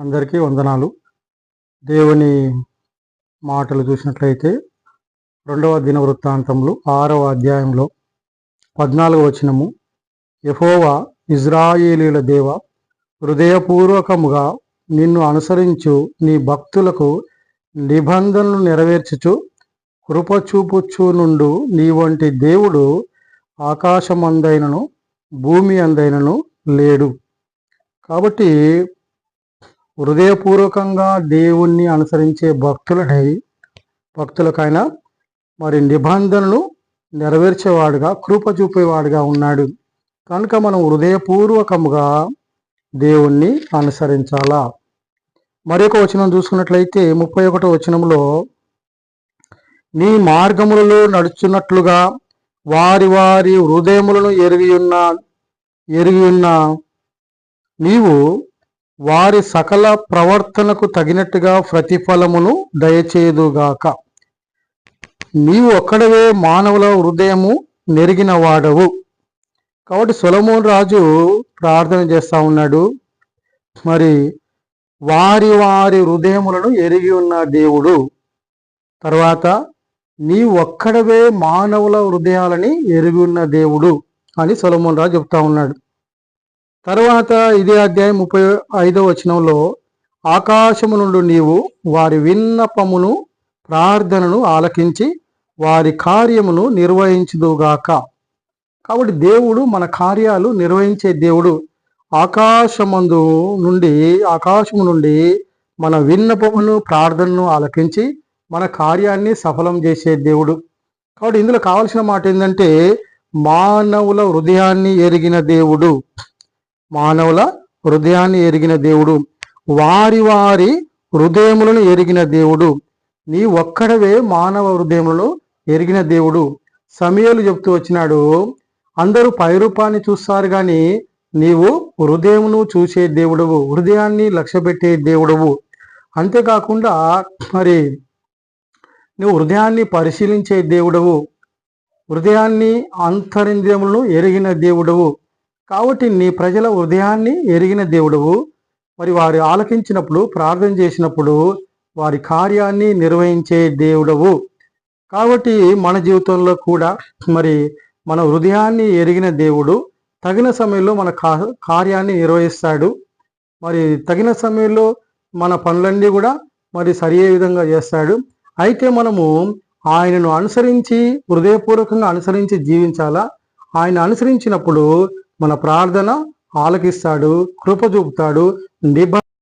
అందరికీ వందనాలు. దేవుని మాటలు చూసినట్లయితే రెండవ దిన వృత్తాంతంలో ఆరవ అధ్యాయంలో పద్నాలుగు వచనము. యహోవా ఇజ్రాయేలీల దేవ హృదయపూర్వకముగా నిన్ను అనుసరించు నీ భక్తులకు నిబంధనలు నెరవేర్చుచు కృపచూపుచు నుండు నీ వంటి దేవుడు ఆకాశమందైనను భూమి అందైనను లేడు. కాబట్టి హృదయపూర్వకంగా దేవుణ్ణి అనుసరించే భక్తులని భక్తులకైనా మరి నిబంధనలు నెరవేర్చేవాడుగా కృప చూపేవాడుగా ఉన్నాడు. కనుక మనం హృదయపూర్వకముగా దేవుణ్ణి అనుసరించాలా? మరొక వచనం చూసుకున్నట్లయితే ముప్పై ఒకటో వచనంలో నీ మార్గములలో నడుచున్నట్లుగా వారి వారి హృదయములను ఎరిగి ఉన్న ఎరిగి ఉన్న నీవు వారి సకల ప్రవర్తనకు తగినట్టుగా ప్రతిఫలమును దయచేదుగాక నీవు ఒక్కడవే మానవుల హృదయము నెరిగిన వాడవు. కాబట్టి సొలమోన్ రాజు ప్రార్థన చేస్తూ ఉన్నాడు. మరి వారి వారి హృదయములను ఎరిగి ఉన్న దేవుడు. తర్వాత నీ ఒక్కడవే మానవుల హృదయాలని ఎరిగి ఉన్న దేవుడు అని సొలమోన్ రాజు చెప్తా ఉన్నాడు. తర్వాత ఇదే అధ్యాయం ముప్పై ఐదో వచనంలో ఆకాశము నుండి నీవు వారి విన్నపమును ప్రార్థనను ఆలకించి వారి కార్యమును నిర్వహించుదుగాక కాబట్టి దేవుడు మన కార్యాలు నిర్వహించే దేవుడు. ఆకాశమందు నుండి ఆకాశము నుండి మన విన్నపమును ప్రార్థనను ఆలకించి మన కార్యాన్ని సఫలం చేసే దేవుడు. కాబట్టి ఇందులో కావాల్సిన మాట ఏంటంటే మానవుల హృదయాన్ని ఎరిగిన దేవుడు. మానవుల హృదయాన్ని ఎరిగిన దేవుడు వారి వారి హృదయములను ఎరిగిన దేవుడు నీ ఒక్కడవే మానవ హృదయములను ఎరిగిన దేవుడు. సమయాలు చెప్తూ వచ్చినాడు అందరూ పైరూపాన్ని చూస్తారు కానీ నీవు హృదయమును చూసే దేవుడవు హృదయాన్ని లక్ష్యపెట్టే దేవుడవు. అంతేకాకుండా మరి నువ్వు హృదయాన్ని పరిశీలించే దేవుడవు హృదయాన్ని అంతరింద్రియములను ఎరిగిన దేవుడవు. కాబట్టి నీ ప్రజల హృదయాన్ని ఎరిగిన దేవుడవు. మరి వారి ఆలకించినప్పుడు ప్రార్థన చేసినప్పుడు వారి కార్యాన్ని నిర్వహించే దేవుడవు. కాబట్టి మన జీవితంలో కూడా మరి మన హృదయాన్ని ఎరిగిన దేవుడు తగిన సమయంలో మన కార్యాన్ని నిర్వహిస్తాడు. మరి తగిన సమయంలో మన పనులన్నీ కూడా మరి సరియే విధంగా చేస్తాడు. అయితే మనము ఆయనను అనుసరించి హృదయపూర్వకంగా అనుసరించి జీవించాలా? ఆయన అనుసరించినప్పుడు మన ప్రార్థన ఆలకిస్తాడు కృప చూపుతాడు నిబ